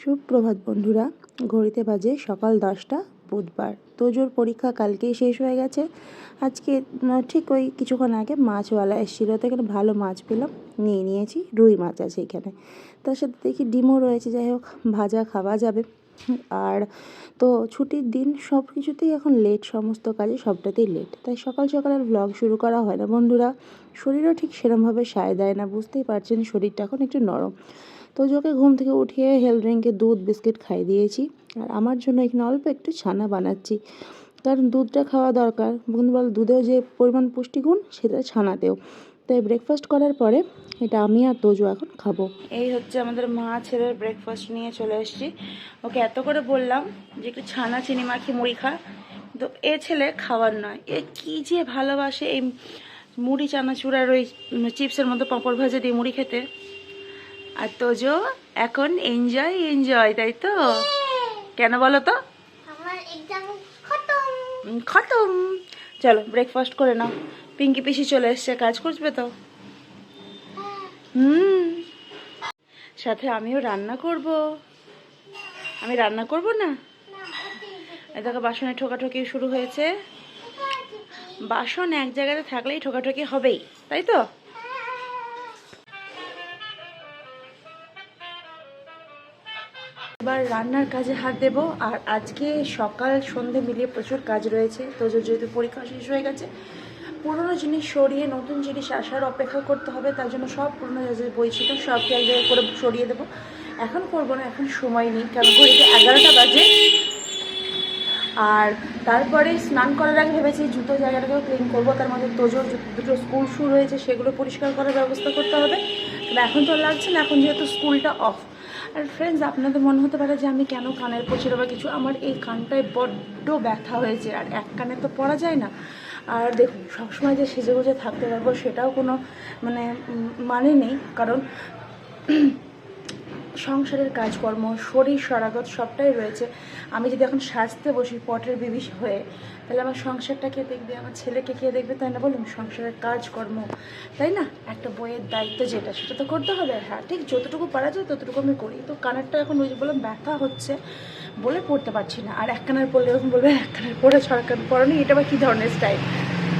সুপ্রভাত বন্ধুরা, ঘড়িতে বাজে সকাল দশটা, বুধবার। তোজোর পরীক্ষা কালকেই শেষ হয়ে গেছে। আজকে ঠিক ওই কিছুক্ষণ আগে মাছওয়ালা এসেছিল, তো এখানে ভালো মাছ পেলাম, নিয়ে নিয়েছি, রুই মাছ আছে এখানে। তার সাথে দেখি ডিমও রয়েছে, যাই হোক, ভাজা খাওয়া যাবে। আর তো ছুটির দিন সব কিছুতেই এখন লেট সমস্ত কাজে সবটাতেই লেট তাই সকাল সকাল আর ব্লগ শুরু করা হয় না। বন্ধুরা, শরীরও ঠিক সেরমভাবে সায় দেয় না, বুঝতেই পারছেন, শরীরটা এখন একটু নরম। তো ওকে ঘুম থেকে উঠিয়ে হেলথ ড্রিঙ্কে দুধ বিস্কিট খাই দিয়েছি। আর আমার জন্য এখানে অল্প একটু ছানা বানাচ্ছি। কারণ দুধটা খাওয়া দরকার। বন্ধু বল দুধেও যে পরিমাণ পুষ্টিগুণ, সেটা ছানাতেও। তাই ব্রেকফাস্ট করার পরে এটা আমি আর তোজো এখন খাব। এই হচ্ছে আমাদের মা ছেলের ব্রেকফাস্ট নিয়ে চলে এসেছি। ওকে এত করে বললাম যে একটু ছানা, চিনি মাখি মুড়ি খা। তো এ ছেলে খাওয়ার নয়। এ কি যে ভালোবাসে এই মুড়ি, চানাচুর আর ওই চিপসের মতো পাঁপড় ভাজা দিয়ে মুড়ি খেতে। আর তোজো এখন এনজয় এনজয় তাই তো? কেন বলো তো? খতম। চলো ব্রেকফাস্ট করে নাও। পিঙ্কি পিসি চলে এসছে কাজ করবে তো? হুম। সাথে আমিও রান্না করব। আমি রান্না করব না? এই দেখো বাসনে ঠোকাঠুকি শুরু হয়েছে। বাসন এক জায়গাতে থাকলেই ঠোকাঠুকি হবেই তাই তো? এবার রান্নার কাজে হাত দেব। আর আজকে সকাল, সন্ধে মিলিয়ে প্রচুর কাজ রয়েছে। তো যেহেতু পরীক্ষা শেষ হয়ে গেছে, পুরনো জিনিস সরিয়ে নতুন জিনিস আসার অপেক্ষা করতে হবে। তার জন্য সব পুরনো যা বই ছিল, সব এক জায়গায় করে সরিয়ে দেবো। এখন করব না, এখন সময় নেই, কারণ ঘড়িতে এগারোটা বাজে। আর তারপরে স্নান করার আগে ভেবেছি জুতো জায়গাটাকেও ক্লিন করব। তার মধ্যে তোজোর দুটো স্কুল শু রয়েছে, সেগুলো পরিষ্কার করার ব্যবস্থা করতে হবে। এখন তো লাগছে না, এখন যেহেতু স্কুলটা অফ আর ফ্রেন্ডস আপনাদের মনে হতে পারে যে আমি কেন কানের পচির বা কিছু? আমার এই কানটায় বড্ড ব্যথা হয়েছে, আর এক কানে তো পড়া যায় না। আর দেখুন, সবসময় যে সেজে গুজে থাকতে পারব সেটাও কোনো মানে মানে নেই। কারণ সংসারের কাজকর্ম, শরীর সরাগত সবটাই রয়েছে। আমি যদি এখন সাজতে বসি, পটের বিবিষ হয়ে, তাহলে আমার সংসারটা কে দেখবে? আমার ছেলেকে কে দেখবে তাই না বলুন? সংসারের কাজকর্ম, তাই না? একটা বইয়ের দায়িত্ব যেটা, সেটা তো করতে হবে। হ্যাঁ ঠিক যতটুকু পারা যায় ততটুকু আমি করি। তো কানেরটা এখন ওই বললাম, ব্যথা হচ্ছে বলে পড়তে পারছি না। আর এক কানের পড়লে এরকম বলবে এক কানের পড়ে সরকার পড়ানি, এটা বা কী ধরনের স্টাইল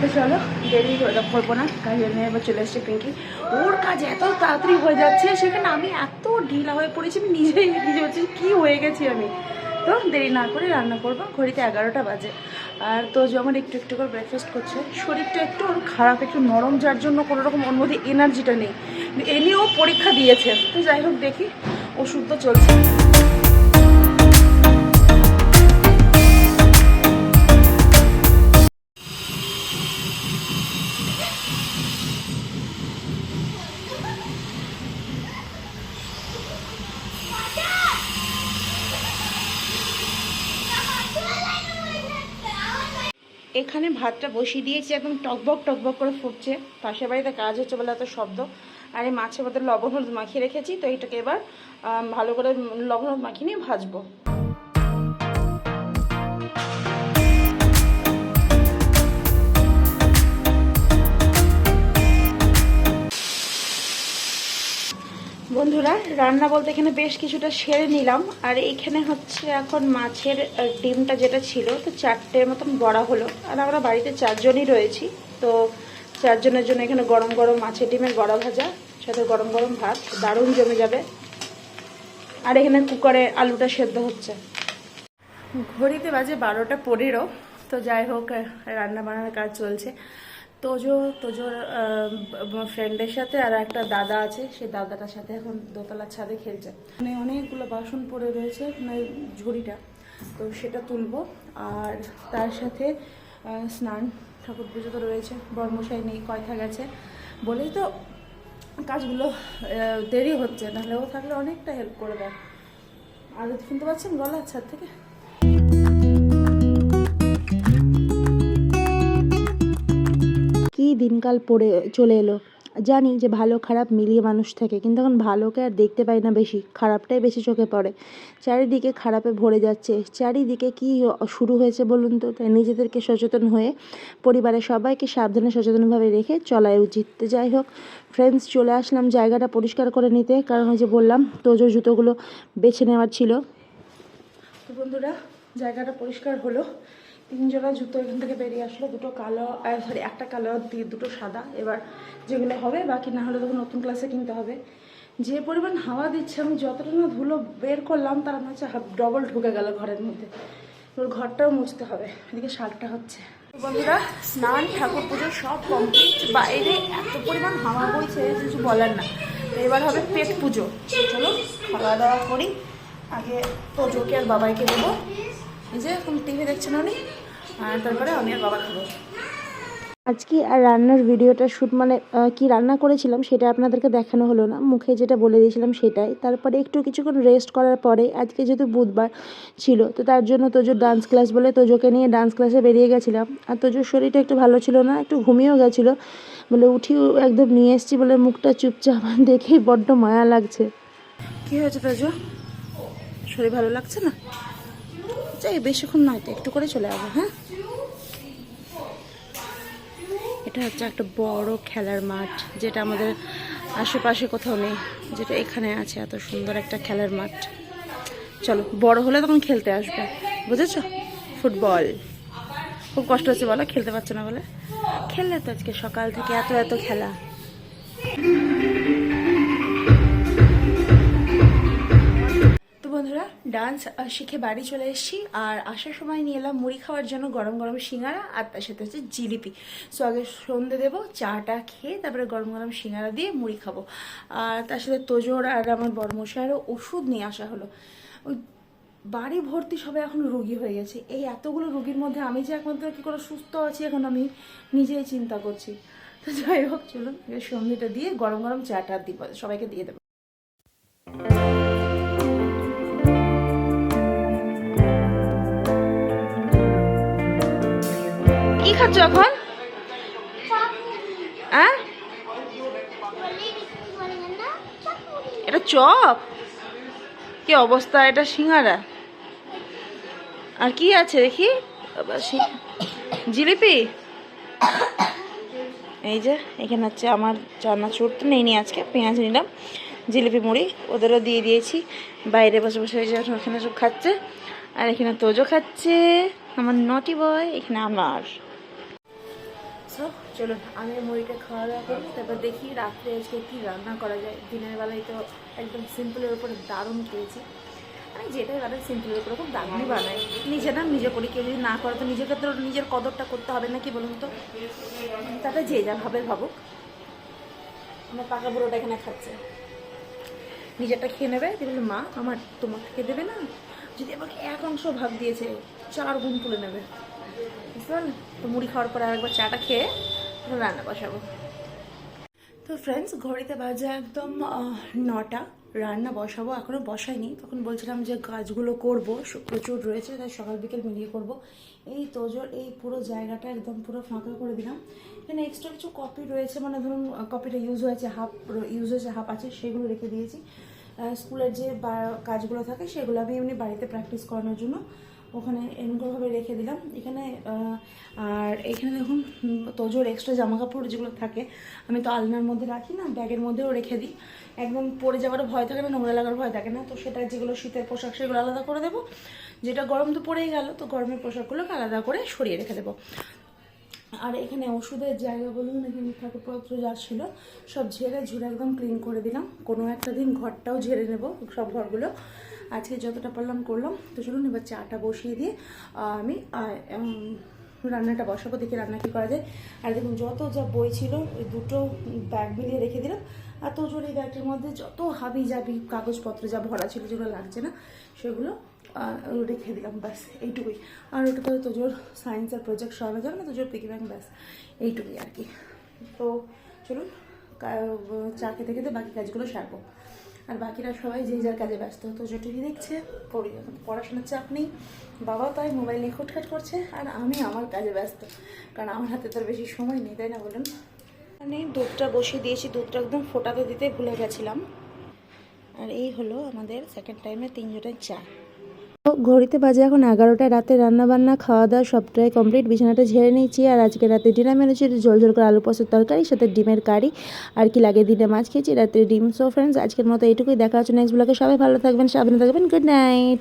তো চলো, দেরি করব না, কাজের মেয়ে এবার চলে এসছে পিঙ্কি। ওর কাজ এত তাড়াতাড়ি হয়ে যাচ্ছে, সেখানে আমি এত ঢিলা হয়ে পড়েছি, আমি নিজেই নিজে হচ্ছে কী হয়ে গেছি আমি। তো দেরি না করে রান্না করব, ঘড়িতে এগারোটা বাজে। আর তো যখন একটু একটু করে ব্রেকফাস্ট করছে। শরীরটা একটু ওর খারাপ, একটু নরম, যার জন্য কোনো রকম ওর মধ্যে এনার্জিটা নেই। এ নিয়েও পরীক্ষা দিয়েছে, তো যাই হোক দেখি ওষুধ তো চলছে। এখানে ভাতটা বসিয়ে দিয়েছি, একদম টকবক টকবক করে ফুটছে। পাশের বাড়িতে কাজ হচ্ছে বলে এত শব্দ। আর এই মাছের মধ্যে লবণ হলুদ মাখিয়ে রেখেছি, তো এইটাকে এবার ভালো করে লবণ হলুদ মাখিয়ে নিয়ে ভাজবো। বন্ধুরা, রান্না বলতে এখানে বেশ কিছুটা সেরে নিলাম। আর এইখানে হচ্ছে এখন মাছের ডিমটা যেটা ছিল, তো চারটের মতন বড়া হলো। আর আমরা বাড়িতে চারজনই রয়েছি, তো চারজনের জন্য এখানে গরম গরম মাছের ডিমের বড়া ভাজা, সাথে গরম গরম ভাত, দারুণ জমে যাবে। আর এখানে কুকারে আলুটা সেদ্ধ হচ্ছে। ঘড়িতে বাজে বারোটা পনেরো, তো যাই হোক রান্না বান্নার কাজ চলছে। তোজো, তোজোর ফ্রেন্ডের সাথে আর একটা দাদা আছে, সেই দাদাটার সাথে এখন দোতলার ছাদে খেলছে। মানে অনেকগুলো বাসন পড়ে রয়েছে মানে ঝুড়িটা। তো সেটা তুলবো। আর তার সাথে স্নান, ঠাকুর পুজো তো রয়েছে, বর্মশাই নেই, কয়থা গেছে। বলেই তো কাজগুলো দেরি হচ্ছে, নাহলে ও থাকলে অনেকটা হেল্প করে দেয়। আর শুনতে পাচ্ছেন গলা ছাদ থেকে? কি দিনকাল পড়ে, চলে এলো। জানি যে ভালো খারাপ মিলিয়ে মানুষ থাকে, কিন্তু এখন ভালোকে আর দেখতে পাই না বেশি। খারাপটাই বেশি চোখে পড়ে। চারিদিকে খারাপে ভরে যাচ্ছে। চারিদিকে কি শুরু হয়েছে বলুন তো? তাই নিজেদেরকে সচেতন হয়ে পরিবারের সবাইকে সাবধানে সচেতনভাবে রেখে চলাই উচিত। তো যাই হোক ফ্রেন্ডস চলে আসলাম, জায়গাটা পরিষ্কার করে নিতে। কারণ ওই যে বললাম, তোজোর জুতোগুলো বেছে নেওয়ার ছিল। তো বন্ধুরা, জায়গাটা পরিষ্কার হলো। তিনজোড়া জুতো এখান থেকে বেরিয়ে আসলো, দুটো কালো সরি একটা কালো দুটো সাদা। এবার যেগুলো হবে, বাকি না হলে তখন নতুন ক্লাসে কিনতে হবে। যে পরিমাণ হাওয়া দিচ্ছে, আমি যতটা না ধুলো বের করলাম, তার মনে হচ্ছে ডবল ঢুকে গেল ঘরের মধ্যে। ওর ঘরটাও মুছতে হবে, এদিকে শাকটা হচ্ছে। বন্ধুরা, স্নান, ঠাকুর পুজো সব কমপ্লিট বাইরে এত পরিমাণ হাওয়া বইছে, কিছু বলার না। এবার হবে পেট পুজো। চলো, খাওয়া দাওয়া করি। আগে তোজোকে আর বাবাইকে দেবো। এই যে, এখন টিভি দেখছেন উনি। তারপরে আমি আর বাবা খাব। আজকে আর রান্নার ভিডিওটা শ্যুট মানে কি রান্না করেছিলাম সেটা আপনাদেরকে দেখানো হলো না। মুখে যেটা বলে দিয়েছিলাম সেটাই। তারপরে একটু কিছুক্ষণ রেস্ট করার পরে আজকে যেহেতু বুধবার ছিল তো তার জন্য তোজোর ডান্স ক্লাস বলে তোজোকে নিয়ে ডান্স ক্লাসে বেরিয়ে গেছিলাম। আর তোজোর শরীরটা একটু ভালো ছিল না একটু ঘুমিয়েও গেছিল। বলে উঠি একদম নিয়ে এসেছি বলে মুখটা চুপচাপ দেখেই বড্ড মায়া লাগছে। কি হয়েছে তোজো? শরীর ভালো লাগছে না? যাই বেশিক্ষণ নয় তো, একটু করে চলে যাব হ্যাঁ? এটা হচ্ছে একটা বড় খেলার মাঠ, যেটা আমাদের আশেপাশে কোথাও নেই, যেটা এখানে আছে, এত সুন্দর একটা খেলার মাঠ। চলো, বড় হলে তখন খেলতে আসবে, বুঝেছ? ফুটবল। খুব কষ্ট হচ্ছে বলো, খেলতে পারছ না বলে? খেললে তো আজকে সকাল থেকে এত এত খেলা। বন্ধুরা ডান্স শিখে বাড়ি চলে এসেছি। আর আসার সময় নিয়ে এলাম মুড়ি খাওয়ার জন্য গরম গরম সিঙ্গারা, আর তার সাথে হচ্ছে জিলিপি। সো আগে সন্ধে দেবো, চাটা খেয়ে তারপরে গরম গরম সিঙ্গারা দিয়ে মুড়ি খাব। আর তার সাথে তোজোর আর আমার বড়মশাইয়েরও ওষুধ নিয়ে আসা হলো। ওই বাড়ি ভর্তি সবাই এখন রুগী হয়ে গেছে। এই এতগুলো রুগীর মধ্যে আমি যে একমাত্র কী করে সুস্থ আছি, এখন আমি নিজেই চিন্তা করছি। তো যাই হোক, চলুন সন্ধিটা দিয়ে গরম গরম চাটা দিব, সবাইকে দিয়ে দেবো। কি খাচ্ছ এখন? হ্যাঁ? এটা চপ? কি অবস্থা? এটা সিঙ্গারা? আর কি আছে দেখি? জিলিপি? এই যে, এখানে হচ্ছে আমার চানাচুর তো নেই নি আজকে, পেঁয়াজ নিলাম, জিলিপি মুড়ি, ওদেরও দিয়ে দিয়েছি। বাইরে বসে বসে যে ওখানে সব খাচ্ছে। আর এখানে তোজো খাচ্ছে, আমার নটি বয় এখানে আমার। সো চলুন, আমি মুড়িটা খাওয়া দাওয়া করি, তারপর দেখি রাত্রে আজকে কী রান্না করা যায়। দিনের বেলায় তো একদম সিম্পলের উপরে দারুণ খেয়েছি। আমি যেটাই বানাই, সিম্পলের উপরে খুব দারুণই বানাই। নিজে না, নিজে করি। কেউ যদি না করে, তো নিজেকে তো নিজের কদরটা করতে হবে না কি বলুন তো? তাতে যে যা ভাবে ভাবুক। আমার পাকা বুড়োটা এখানে খাচ্ছে। নিজেরটা খেয়ে নেবে। বলল মা, আমার তোমার থেকে দেবে না? যদি আমাকে এক অংশ ভাগ দিয়েছে, চার গুণ তুলে নেবে। বুঝতে তো মুড়ি খাওয়ার পর আরেকবার চাটা খেয়ে রান্না বসাবো। তো ফ্রেন্ডস ঘড়িতে বাজে একদম নটা। রান্না বসাবো এখনও বসাইনি। তখন বলছিলাম যে কাজগুলো করব প্রচুর রয়েছে, তাই সকাল বিকেল মিলিয়ে করব। এই তোজোর, এই পুরো জায়গাটা একদম পুরো ফাঁকা করে দিলাম। এখানে এক্সট্রা কিছু কপি রয়েছে মানে ধরুন কপিটা ইউজ হয়েছে হাফ ইউজ হয়েছে হাফ আছে, সেগুলো রেখে দিয়েছি। স্কুলের যে কাজগুলো থাকে, সেগুলো আমি এমনি বাড়িতে প্র্যাকটিস করানোর জন্য ওখানে এরকমভাবে রেখে দিলাম। এখানে আর এখানে দেখুন, তোজোর এক্সট্রা জামা কাপড় যেগুলো থাকে, আমি তো আলনার মধ্যে রাখি না, ব্যাগের মধ্যেও রেখে দিই। একদম পরে যাওয়ার ভয় থাকে না, নোংরা লাগার ভয় থাকে না। তো সেটা যেগুলো শীতের পোশাক সেগুলো আলাদা করে দেবো। যেটা গরম তো পড়েই গেল, তো গরমের পোশাকগুলোকে আলাদা করে সরিয়ে রেখে দেবো। আর এখানে ওষুধের জায়গা বলুন, এখানে ঠাকুরপত্র যা ছিল, সব ঝেড়ে ঝুড়ে একদম ক্লিন করে দিলাম। কোনো একটা দিন ঘরটাও ঝেড়ে নেব, সব ঘরগুলো। আজকে যতটা পারলাম করলাম। তো চলুন এবার চাটা বসিয়ে দিয়ে আমি রান্নাটা বসাবো, দেখি রান্না কী করা যায়। আর দেখুন, যত যা বই ছিল, ওই দুটো ব্যাগ মিলিয়ে রেখে দিলাম। আর তো জোর এই ব্যাগটির মধ্যে যত হাবি জাবি কাগজপত্র যা ভরা ছিল, যেগুলো লাগছে না, সেগুলো রেখে দিলাম, ব্যাস, এইটুকুই। আর ওটা তো তোজোর সায়েন্স আর প্রজেক্ট সরানো যাবে না, তোজোর পিকি ব্যাংক ব্যাস, এইটুকুই আর কি। তো চলুন চা খেতে খেতে বাকি কাজগুলো সারবো। আর বাকিরা সবাই যে যার কাজে ব্যস্ত। তো টিভি দেখছে, পড়ি পড়াশোনার চাপ নেই বাবা তাই মোবাইল নিয়ে খুটখাট করছে, আর আমি আমার কাজে ব্যস্ত। কারণ আমার হাতে তো বেশি সময় নেই, তাই না বলুন? মানে দুধটা বসিয়ে দিয়েছি, দুধটা একদম ফোটাতে দিতে ভুলে গেছিলাম। আর এই হলো আমাদের সেকেন্ড টাইমে তিনজনের চা। ঘড়িতে বাজে এখন এগারোটা, রাতে রান্নাবান্না খাওয়া দাওয়া সবটাই কমপ্লিট। বিছানাটা ঝেড়ে নিয়েছি আর আজকে রাতে ডিনার মেনু ঝোল ঝোল করে আলু পোস্তের তরকারি, সাথে ডিমের কারি আর কি লাগে দিনে মাছ খেয়েছি রাত্রে ডিম। সো ফ্রেন্ডস আজকের মতো এইটুকুই, দেখা হচ্ছে নেক্সট ব্লগে সবাই ভালো থাকবেন, সাবধানে থাকবেন গুড নাইট